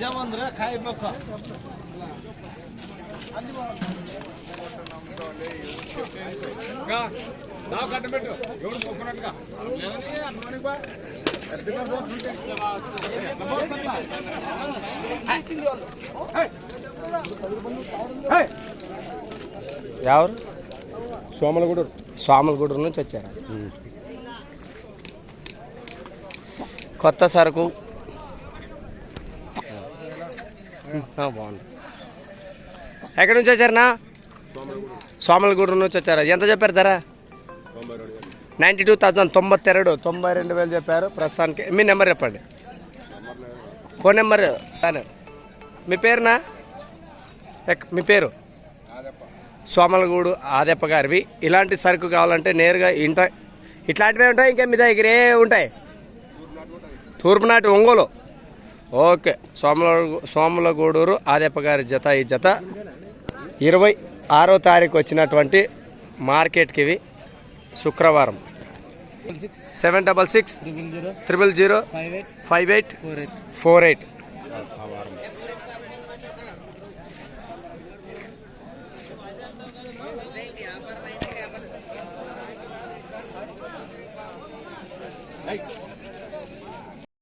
ನಿಜವಂದ್ರೆ ಕಾಯ್ಬೇಕು ನಾವು ಕಟ್ಟಬಿಟ್ಟು ఎవడు పోకున్నట్టుగా లేదని అనుకోనికి బా ఎత్తుగా పోతుంటే ఎవరు సోమలగూడూరు స్వాములగూడూరు నుంచి వచ్చారా కొత్త సరుకు బాగుంది. ఎక్కడి నుంచి వచ్చారనా సోమలగూడూరు నుంచి వచ్చారా? ఎంత చెప్పారు ధర? నైంటీ టూ థౌసండ్ తొంభై రెండు తొంభై రెండు వేలు చెప్పారు. ప్రస్తుతానికి మీ నెంబర్ చెప్పండి. ఫోన్ నెంబర్ రాను. మీ పేరునా? ఎక్- మీ పేరు? సోమలగూడు ఆదెప్ప గారివి. ఇలాంటి సరుకు కావాలంటే నేరుగా ఇంట ఇట్లాంటివే ఉంటాయి? ఇంకా మీ దగ్గరే ఉంటాయి? ఉంటాయి తూర్పునాటి ఒంగోలు. ఓకే. సోమల సోమలగూడూరు ఆదెప్ప గారి జత ఈ జత. ఇరవై ఆరో తారీఖు వచ్చినటువంటి మార్కెట్కి ఇవి. శుక్రవారం. Seven double six triple zero five eight four eight. Hey.